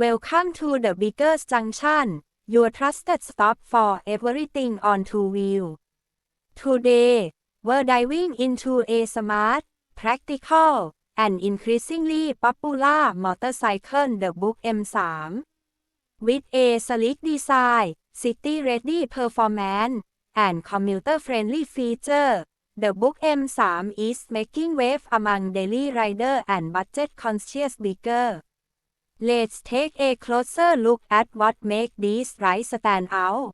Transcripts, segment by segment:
Welcome to the Biggest Junction, your trusted stop for everything on two wheel. Today, we're diving into a smart, practical, and increasingly popular motorcycle the Book M3. With a sleek design, city-ready performance, and commuter-friendly feature, the Book M3 is making wave among daily rider and budget-conscious biker. Let's take a closer look at what makes this ride stand out.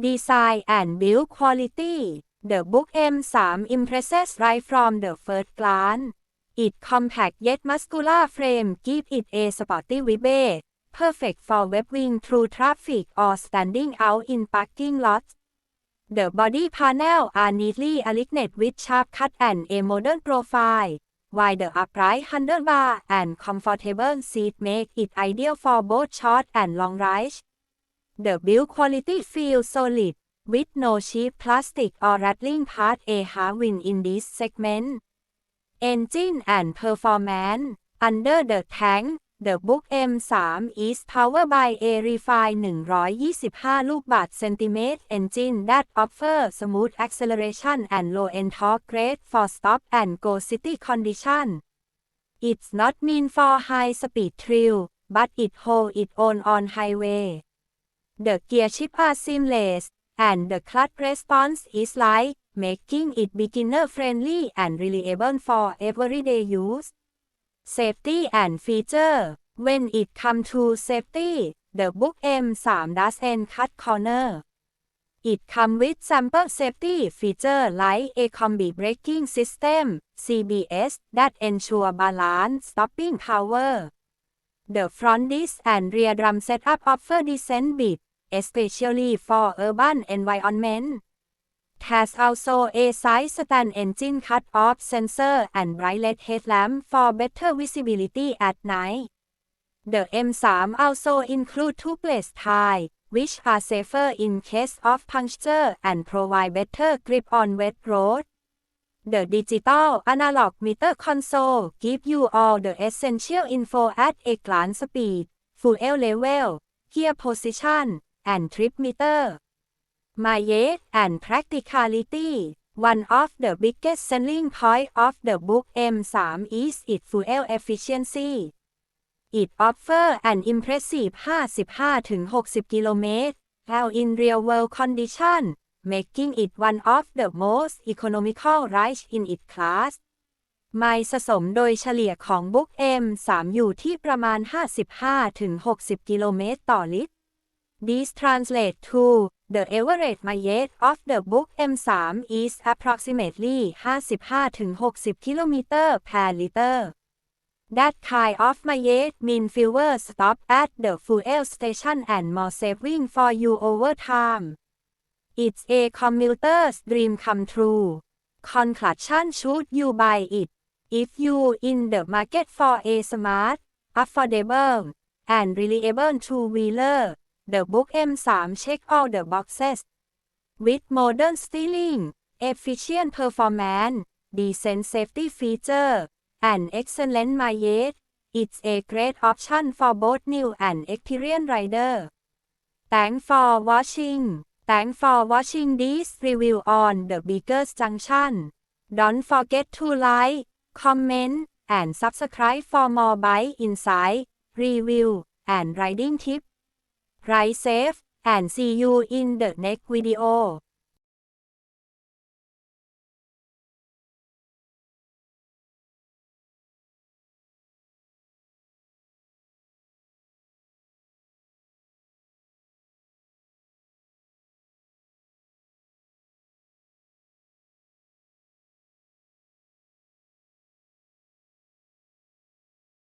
Design and build quality. The Book M3 impresses right from the first glance. Its compact yet muscular frame gives it a sporty vibe, perfect for weaving through traffic or standing out in parking lots. The body panel are neatly aligned with sharp cut and a modern profile while the upright handlebar and comfortable seat make it ideal for both short and long rides. The build quality feels solid, with no cheap plastic or rattling part a hard win in this segment. Engine and performance Under the tank, the Book M3 is powered by a refined 125 ลูกบาศก์เซนติเมตร engine that offers smooth acceleration and low end torque great for stop and go city condition. It's not meant for high speed thrill, but it holds its own on highway. The gear shift are seamless, and the clutch response is light, making it beginner friendly and reliable for everyday use. Safety and feature When it comes to safety, the Book M3 doesn't cut corner. It comes with sample safety feature like a combi braking system, CBS, that ensure balance stopping power. The front disc and rear drum setup offer decent beat, especially for urban environment has also a side stand engine cut-off sensor and bright headlamp for better visibility at night. The M3 also include tubeless tires, which are safer in case of puncture and provide better grip on wet road. The digital analog meter console gives you all the essential info at a glance speed, fuel level, gear position, and trip meter. Mileage and practicality. One of the biggest selling points of the Book M3 is its fuel efficiency. It offers an impressive 55-60 km while in real-world condition, making it one of the most economical rides in its class. ไมล์สะสมโดยเฉลี่ยของ Book M3 อยู่ที่ประมาณ 55-60 กิโลเมตรต่อลิตร This translates to the average mileage of the Book M3 is approximately 55-60 km per liter. That kind of mileage means fewer stop at the fuel station and more saving for you over time. It's a commuter's dream come true. Conclusion should you buy it? If you in the market for a smart, affordable, and reliable two-wheeler, the Book M3 check all the boxes. With modern styling, efficient performance, decent safety feature, and excellent mileage, it's a great option for both new and experienced rider. Thanks for watching. Thanks for watching this review on the Biggest Junction. Don't forget to like, comment, and subscribe for more bike insight, review, and riding tips. Ride safe and see you in the next video.